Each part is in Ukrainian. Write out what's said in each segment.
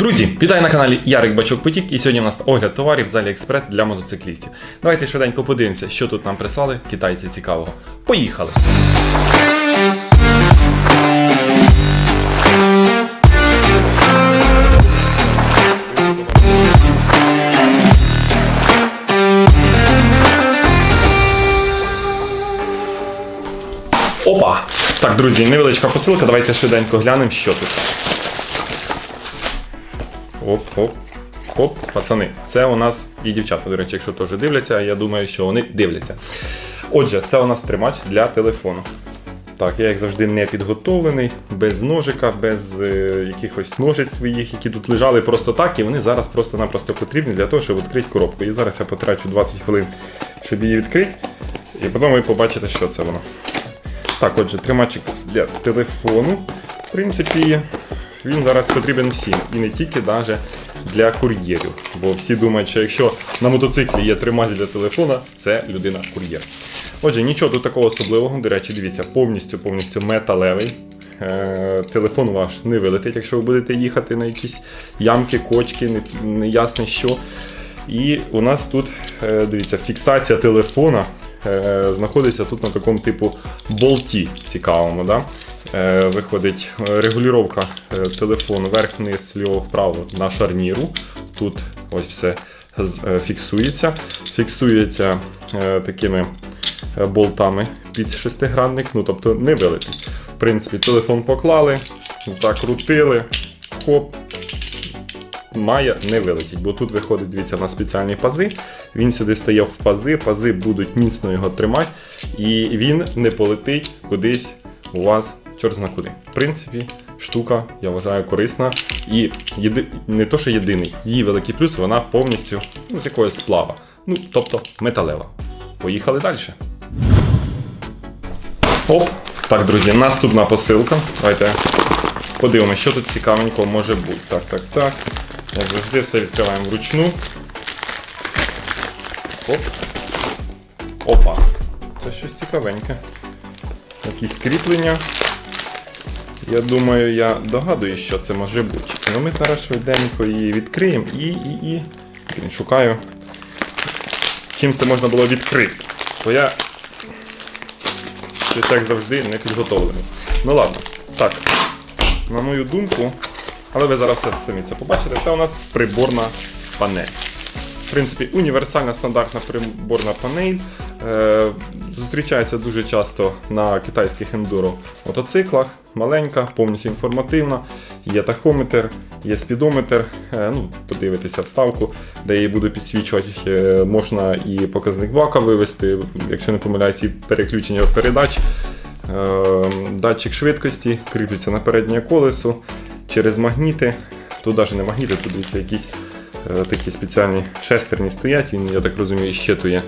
Друзі, вітаю на каналі Ярик Бачок Потік, і сьогодні у нас огляд товарів з AliExpress для мотоциклістів. Давайте швиденько подивимося, що тут нам прислали китайці цікавого. Поїхали! Опа! Так, друзі, невеличка посилка, давайте швиденько глянемо, що тут. Оп, оп. Оп, пацани, це у нас і дівчата, до речі, якщо теж дивляться, я думаю, що вони дивляться. Отже, це у нас тримач для телефону. Так, я як завжди не підготовлений, без ножика, без е, якихось ножиць своїх, які тут лежали просто так, і вони зараз просто-напросто потрібні для того, щоб відкрити коробку. І зараз я потрачу 20 хвилин, щоб її відкрити. І потім ви побачите, що це воно. Так, отже, тримачик для телефону. В принципі, він зараз потрібен всім. І не тільки навіть для кур'єрів. Бо всі думають, що якщо на мотоциклі є тримач для телефона, це людина-кур'єр. Отже, нічого тут такого особливого. До речі, дивіться, повністю повністю металевий. Е, Телефон ваш не вилетить, якщо ви будете їхати на якісь ямки, кочки, не, не що. І у нас тут, е, дивіться, фіксація телефона е, знаходиться тут на такому типу болті цікавому. Да? Е, Виходить е, регулювання е, телефону вверх-вниз, вліво-вправо на шарніру. Тут ось все фіксується. Фіксується такими болтами під шестигранник, ну тобто не вилетить. В принципі, телефон поклали, закрутили, хоп, має не вилетіть, бо тут виходить, дивіться, на спеціальні пази. Він сюди стає в пази, пази будуть міцно його тримати, і він не полетить кудись у вас чорт зна куди. В принципі, штука, я вважаю, корисна. І єди... не то, що єдиний, її великий плюс, вона повністю ну, з якогось сплава. Ну, тобто металева. Поїхали далі. Оп. Так, друзі, наступна посилка. Давайте подивимося, що тут цікавенького може бути. Так, так, так. Як завжди, все відкриваємо вручну. Оп. Опа. Це щось цікавеньке. Якісь кріплення. Я думаю, я догадуюсь, що це може бути. Ну ми зараз швиденько її відкриємо і, і, і. Блін, шукаю. Чим це можна було відкрити. Бо я щось як завжди не підготовлений. Ну ладно. Так. На мою думку, але ви зараз все самі це побачите, це у нас приборна панель. В принципі, універсальна стандартна приборна панель. Зустрічається дуже часто на китайських ендуро мотоциклах. Маленька, повністю інформативна. Є тахометр, є спідометр. Е, ну, подивитися вставку, де її буду підсвічувати. Е, можна і показник бака вивести, якщо не помиляюсь, і переключення передач. Е, Датчик швидкості кріпиться на переднє колесо через магніти. Тут навіть не магніти, тут якісь такі спеціальні шестерні стоять. Він, я так розумію, щитує.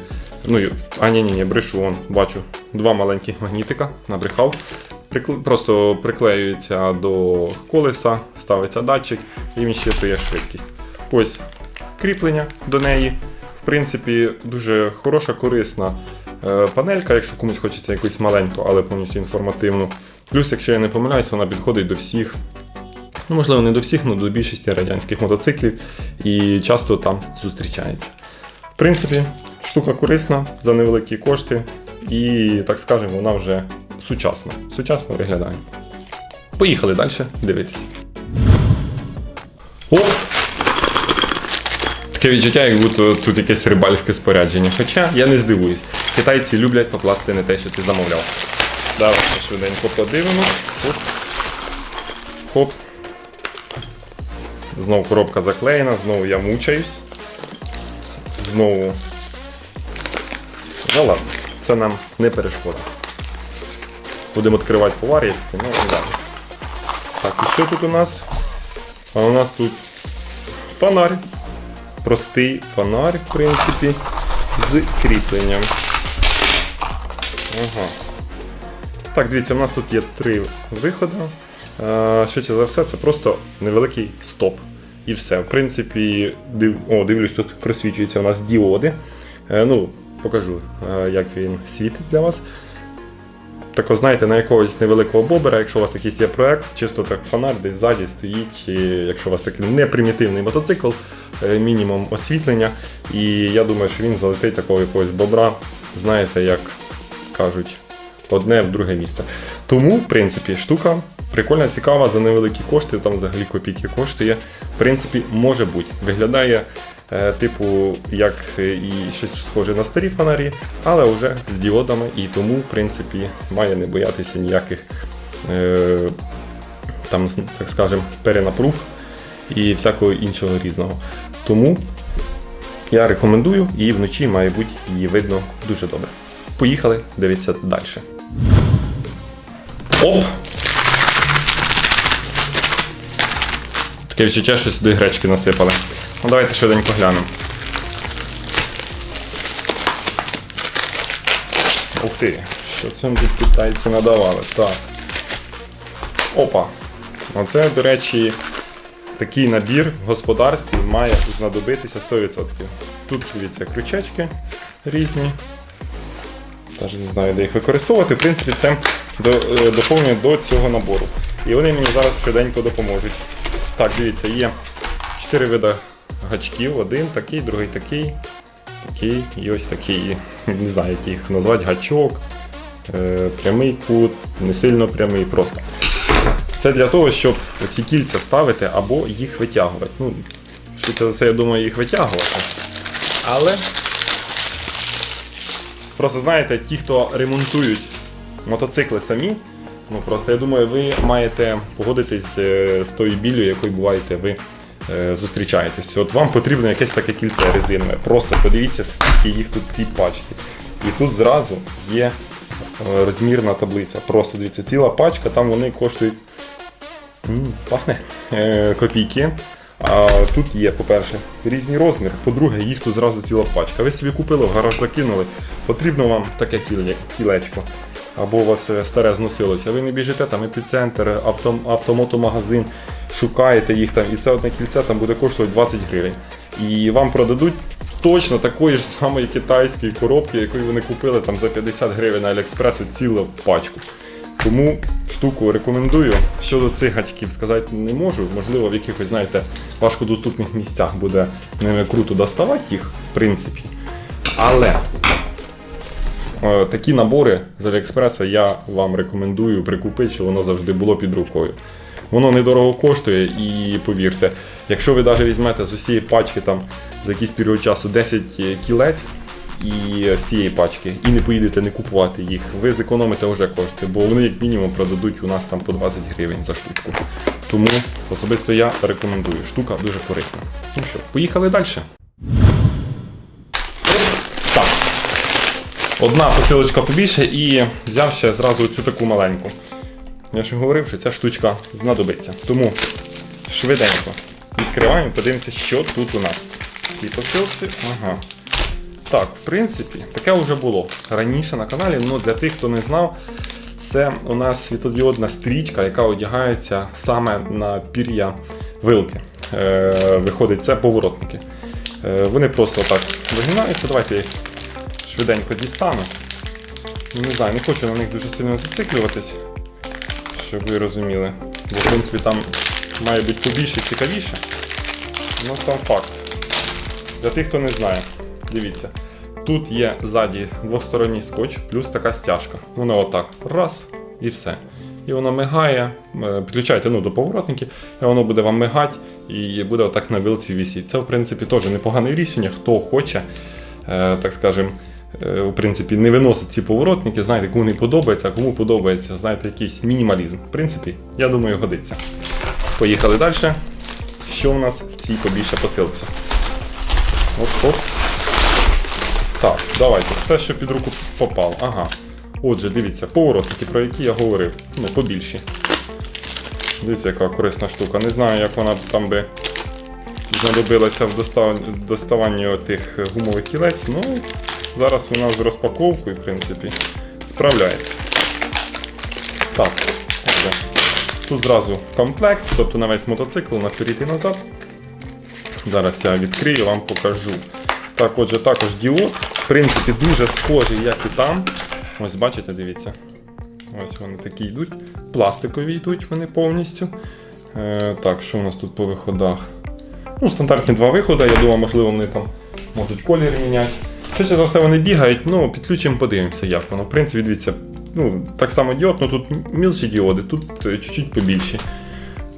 Ну, а ні, ні, ні, брешу, вон, бачу. Два маленьких магнітика, набрехав. Просто приклеюється до колеса, ставиться датчик і він щитує швидкість. Ось кріплення до неї. В принципі, дуже хороша, корисна е, панелька, якщо комусь хочеться якусь маленьку, але повністю інформативну. Плюс, якщо я не помиляюсь, вона підходить до всіх, ну можливо, не до всіх, але до більшості радянських мотоциклів і часто там зустрічається. В принципі, штука корисна за невеликі кошти, і, так скажемо, вона вже сучасна. Сучасно виглядає. Поїхали далі дивитись. О! Таке відчуття, як будто тут якесь рибальське спорядження. Хоча я не здивуюсь. Китайці люблять покласти не те, що ти замовляв. Давайте швиденько подивимось. Хоп. Хоп. Знову коробка заклеєна, знову я мучаюсь. Знову. Ну ладно, це нам не перешкода. Будемо відкривати по-вар'яцьки, ну далі. Так, і що тут у нас? А у нас тут фонарь. Простий фонарь, в принципі, з кріпленням. Ага. Так, дивіться, у нас тут є три виходи. Е, Швидше за все, це просто невеликий стоп. І все. В принципі, див... О, дивлюсь, тут просвічуються у нас діоди. Е, Ну, покажу, е, як він світить для вас. тако, знаєте, на якогось невеликого бобера, якщо у вас якийсь є проект, чисто так фонарь десь ззаді стоїть, і якщо у вас такий непримітивний мотоцикл, е, мінімум освітлення. І я думаю, що він залетить такого якогось бобра, знаєте, як кажуть, одне в друге місце. Тому, в принципі, штука прикольна, цікава, за невеликі кошти, там взагалі копійки коштує. В принципі, може бути. Виглядає, е, типу, як е, і щось схоже на старі фонарі, але вже з діодами, і тому, в принципі, має не боятися ніяких. Е, там, так скажем, перенапруг і всякого іншого різного. Тому я рекомендую, і вночі має бути її видно дуже добре. Поїхали, дивіться далі. Оп! Таке відчуття, що сюди гречки насипали. Ну давайте швиденько глянемо. Ух ти, що цьому тут китайці надавали? Так. Опа. Оце, до речі, такий набір в господарстві має знадобитися 100%. Тут дивіться крючечки різні. Навіть не знаю, де їх використовувати. В принципі, це е, доповнює до цього набору. І вони мені зараз швиденько допоможуть. Так, дивіться, є 4 види гачків. Один такий, другий такий, такий і ось такий. Не знаю, як їх назвати, гачок, е, прямий кут, не сильно прямий, просто. Це для того, щоб ці кільця ставити або їх витягувати. Ну, швидше за все, я думаю, їх витягувати. Але просто знаєте, ті, хто ремонтують мотоцикли самі, ну просто я думаю, ви маєте погодитись е, з тою біллю, якою буваєте ви е, зустрічаєтесь. От вам потрібно якесь таке кільце резинове. Просто подивіться, скільки їх тут в цій пачці. І тут зразу є е, розмірна таблиця. Просто дивіться, ціла пачка, там вони коштують М, пахне е, копійки. А тут є, по-перше, різні розміри. По-друге, їх тут зразу ціла пачка. Ви собі купили, в гараж закинули. Потрібно вам таке кілечко. Або у вас е, старе зносилося. Ви не біжите там епіцентр, авто, автомотомагазин, шукаєте їх там, і це одне кільце там буде коштувати 20 гривень. І вам продадуть точно такої ж самої китайської коробки, якої ви купили там за 50 гривень на Аліекспресу цілу пачку. Тому штуку рекомендую. Щодо цих гачків сказати не можу. Можливо, в якихось, знаєте, важкодоступних місцях буде ними круто доставати їх, в принципі. Але такі набори з Аліекспреса я вам рекомендую прикупити, щоб воно завжди було під рукою. Воно недорого коштує і повірте, якщо ви навіть візьмете з усієї пачки там за якийсь період часу 10 кілець, і з цієї пачки, і не поїдете не купувати їх, ви зекономите вже кошти, бо вони як мінімум продадуть у нас там по 20 гривень за штучку. Тому особисто я рекомендую. Штука дуже корисна. Ну що, поїхали далі. Одна посилочка побільше і взяв ще зразу цю таку маленьку. Я ж говорив, що ця штучка знадобиться. Тому швиденько відкриваємо, подивимося, що тут у нас. В цій посилці. Ага. Так, в принципі, таке вже було раніше на каналі, але для тих, хто не знав, це у нас світодіодна стрічка, яка одягається саме на пір'я вилки. Е, виходить, це поворотники. Е, вони просто так вигинаються. Давайте їх швиденько дістану. Ну, Не знаю, не хочу на них дуже сильно зациклюватись, щоб ви розуміли. Бо в принципі там має бути побільше цікавіше. Ну, сам факт. Для тих, хто не знає, дивіться. Тут є ззаді двосторонній скотч, плюс така стяжка. Воно отак. Раз і все. І воно мигає, е, підключаєте ну, до поворотників, і воно буде вам мигати і буде отак на вилці висіти. Це, в принципі, теж непогане рішення. Хто хоче, е, так скажем, в принципі, не виносить ці поворотники, знаєте, кому не подобається, а кому подобається, знаєте, якийсь мінімалізм. В принципі, я думаю, годиться. Поїхали далі. Що у нас в цій побільше посилці? Оп-оп. Так, давайте, все, що під руку попало. Ага. Отже, дивіться, поворотники, про які я говорив. Ну, побільші. Дивіться, яка корисна штука. Не знаю, як вона там би знадобилася в доставанні тих гумових кілець, ну зараз вона з розпаковкою, в принципі, справляється. Так, отже. Тут зразу комплект, тобто на весь мотоцикл наперед і назад. Зараз я відкрию, вам покажу. Так, отже, також діод. В принципі, дуже схожий, як і там. Ось бачите, дивіться. Ось вони такі йдуть. Пластикові йдуть вони повністю. Е, так, що у нас тут по виходах? Ну, стандартні два виходи, я думаю, можливо, вони там можуть колір міняти. Швидше за все вони бігають, ну підключимо, подивимося, як воно. В принципі, дивіться, ну, так само діод, ну тут мілші діоди, тут е, чуть-чуть побільші.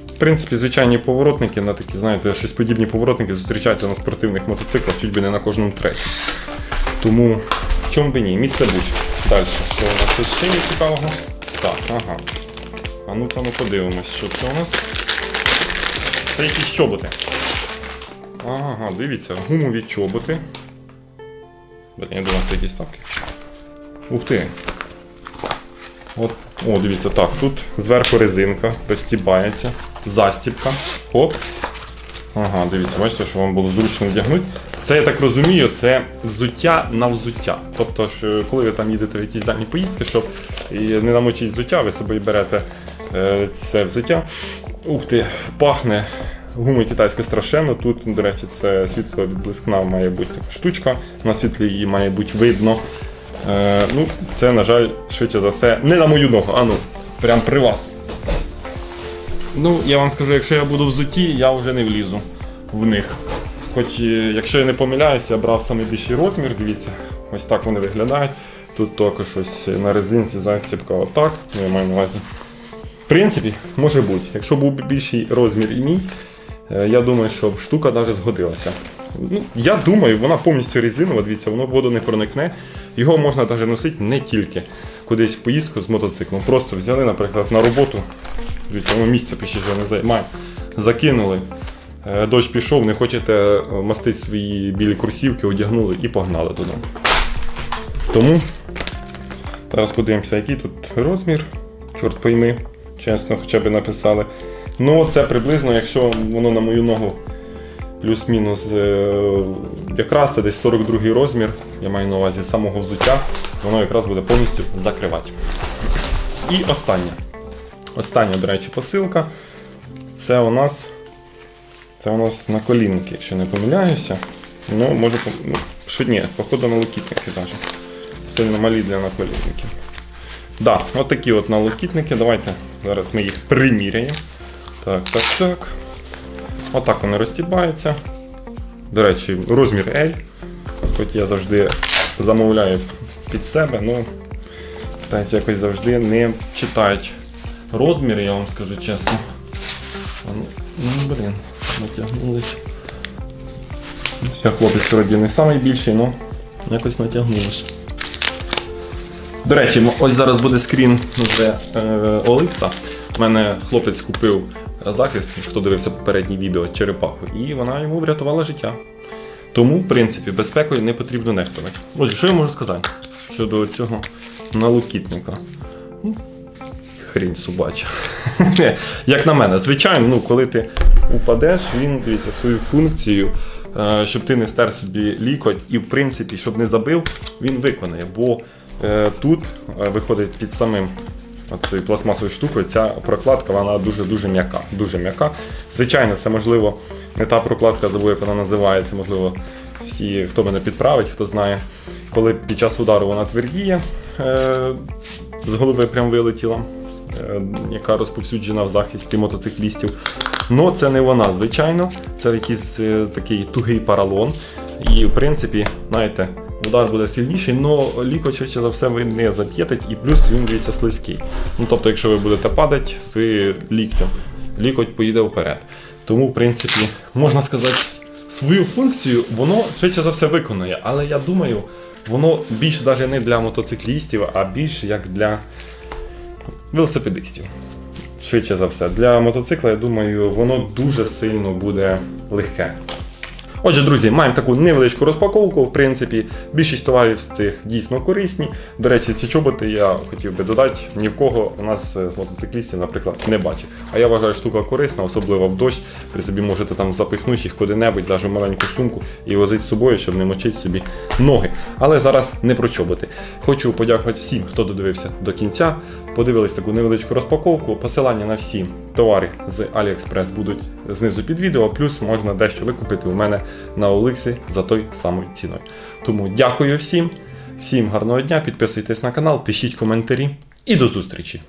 В принципі, звичайні поворотники на такі, знаєте, щось подібні поворотники зустрічаються на спортивних мотоциклах чуть би не на кожному трекі. Тому в чому би ні, місце будь. Далі, що у нас тут ще є цікавого? Так, ага. А ну-ка ну подивимось, що це у нас. Це якісь чоботи. Ага, дивіться, гумові чоботи. Блін, я думав, це якісь ставки. Ух ти. От, о, дивіться, так, тут зверху резинка, розстібається, застібка. Хоп. Ага, дивіться, бачите, що вам було зручно вдягнути. Це, я так розумію, це взуття на взуття. Тобто, що коли ви там їдете в якісь дальні поїздки, щоб не намочити взуття, ви собі берете е, це взуття. Ух ти, пахне. Гума китайська страшенно. Тут, до речі, це світло відблискна має бути така штучка. На світлі її має бути видно. Е, ну, це, на жаль, швидше за все, не на мою ногу, а ну, прям при вас. Ну, я вам скажу, якщо я буду взуті, я вже не влізу в них. Хоч, е, якщо я не помиляюся, я брав найбільший розмір, дивіться, ось так вони виглядають. Тут також ось на резинці застібка отак, ну, я маю на увазі. В принципі, може бути. Якщо був більший розмір і мій, я думаю, що штука навіть згодилася. Ну, я думаю, вона повністю резинова, дивіться, воно воду не проникне. Його можна навіть носити не тільки кудись в поїздку з мотоциклом. Просто взяли, наприклад, на роботу. Дивіться, воно місця піші вже не займає. Закинули. Е, Дощ пішов, не хочете е, мастити свої білі курсівки, одягнули і погнали додому. Тому зараз подивимося, який тут розмір. Чорт пойми, чесно, хоча б написали. Ну, це приблизно, якщо воно на мою ногу плюс-мінус е, якраз це десь 42 розмір, я маю на увазі самого взуття, воно якраз буде повністю закривати. І остання. Остання, до речі, посилка. Це у нас. Це у нас на колінки, якщо не помиляюся. Ну, може, ну, що ні, походу на локітники навіть. Сильно малі для наколінників. Да, от такі от налокітники. Давайте зараз ми їх приміряємо. Так, так, так. Отак вони розтібаються. До речі, розмір L. Хоч я завжди замовляю під себе, ну китайці якось завжди не читають розміри, я вам скажу чесно. Ну, ну блін, натягнулись. Я хлопець сьогодні не найбільший, але якось натягнулося. До речі, ось зараз буде скрін з е. У мене хлопець купив захист, хто дивився попереднє відео, черепаху, і вона йому врятувала життя. Тому, в принципі, безпекою не потрібно нехтувати. Отже, що я можу сказати щодо цього налокітника? Ну, Хрінь собача. Як на мене, звичайно, ну, коли ти упадеш, він дивіться свою функцію, е, щоб ти не стер собі лікоть і, в принципі, щоб не забив, він виконає. Бо е, тут е, виходить під самим цією пластмасовою штукою, ця прокладка вона дуже-дуже м'яка. Дуже м'яка. Звичайно, це можливо не та прокладка, забув, як вона називається, можливо, всі, хто мене підправить, хто знає, коли під час удару вона твердіє, е, з голови прям вилетіла, е, яка розповсюджена в захисті мотоциклістів. Ну, це не вона, звичайно, це якийсь е, такий тугий паралон. І, в принципі, знаєте, удар буде сильніший, але лікоть швидше за все ви не заб'єте, і плюс він дивіться слизький. Ну, тобто, якщо ви будете падати, ви ліктем, лікоть поїде вперед. Тому, в принципі, можна сказати, свою функцію воно швидше за все виконує. Але я думаю, воно більш навіть не для мотоциклістів, а більш як для велосипедистів. Швидше за все. Для мотоцикла, я думаю, воно дуже сильно буде легке. Отже, друзі, маємо таку невеличку розпаковку. В принципі, більшість товарів з цих дійсно корисні. До речі, ці чоботи я хотів би додати, ні в кого у нас е, з мотоциклістів, наприклад, не бачив. А я вважаю, штука корисна, особливо в дощ. Ви собі можете там запихнути їх куди-небудь, навіть маленьку сумку і возити з собою, щоб не мочити собі ноги. Але зараз не про чоботи. Хочу подякувати всім, хто додивився до кінця. Подивились таку невеличку розпаковку. Посилання на всі товари з AliExpress будуть знизу під відео. Плюс можна дещо викупити у мене на Оликсі за той самою ціною. Тому дякую всім, всім гарного дня, підписуйтесь на канал, пишіть коментарі. і до зустрічі!